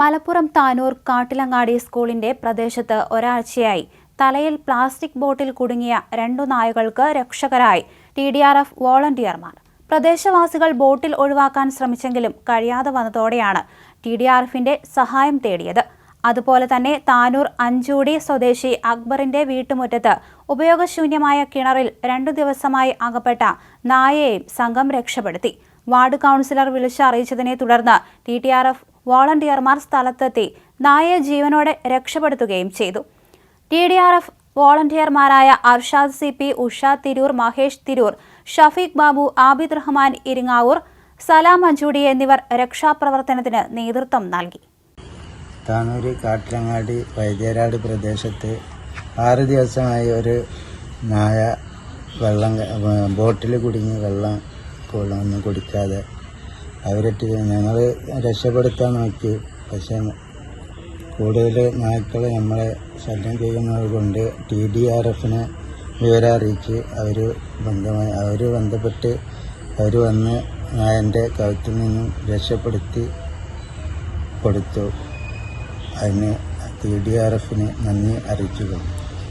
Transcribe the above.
മലപ്പുറം താനൂർ കാട്ടിലങ്ങാടി സ്കൂളിന്റെ പ്രദേശത്ത് ഒരാഴ്ചയായി തലയിൽ പ്ലാസ്റ്റിക് ബോട്ടിൽ കുടുങ്ങിയ രണ്ടു നായകൾക്ക് രക്ഷകരായി ടി ഡി ആർ എഫ് വോളണ്ടിയർമാർ. പ്രദേശവാസികൾ ബോട്ടിൽ ഒഴിവാക്കാൻ ശ്രമിച്ചെങ്കിലും കഴിയാതെ വന്നതോടെയാണ് ടി ഡി ആർ എഫിന്റെ സഹായം തേടിയത്. അതുപോലെ തന്നെ താനൂർ അഞ്ചൂടി സ്വദേശി അക്ബറിന്റെ വീട്ടുമുറ്റത്ത് ഉപയോഗശൂന്യമായ കിണറിൽ രണ്ടു ദിവസമായി അകപ്പെട്ട നായയെയും സംഘം രക്ഷപ്പെടുത്തി. വാർഡ് കൗൺസിലർ വിളിച്ചറിയിച്ചതിനെ തുടർന്ന് ടി ടി ആർ എഫ് വോളണ്ടിയർമാർ സ്ഥലത്തെത്തി നായയെ ജീവനോടെ രക്ഷപ്പെടുത്തുകയും ചെയ്തു. ടി ഡി ആർ എഫ് വോളണ്ടിയർമാരായ അർഷാദ് സി പി ഉഷ തിരൂർ മഹേഷ് തിരൂർ ഷഫീഖ് ബാബു ആബിദ് റഹ്മാൻ ഇരിങ്ങാവൂർ സലാം മഞ്ചൂടി എന്നിവർ രക്ഷാപ്രവർത്തനത്തിന് നേതൃത്വം നൽകി. താനൂര് കാട്ടിലങ്ങാടി വൈദ്യരാട് പ്രദേശത്ത് ആറ് ദിവസമായി ഒരു നായ വെള്ളം ബോട്ടിൽ കുടുങ്ങി വെള്ളം കൊള്ളൊന്നും കുടിക്കാതെ അവരിട്ട് ഞങ്ങൾ രക്ഷപ്പെടുത്താൻ നോക്കി. പക്ഷെ കൂടുതൽ നായ്ക്കൾ നമ്മളെ ശല്യം ചെയ്യുന്നത് കൊണ്ട് ടി ഡി ആർ എഫിനെ വിവരം അറിയിച്ച് അവർ ബന്ധമായി അവർ ബന്ധപ്പെട്ട് അവർ വന്ന് നായന്റെ കഴുത്തിൽ നിന്നും രക്ഷപ്പെടുത്തി കൊടുത്തു. അതിന് ടി ഡി ആർ എഫിന് നന്ദി അറിയിച്ചുകൊള്ളു.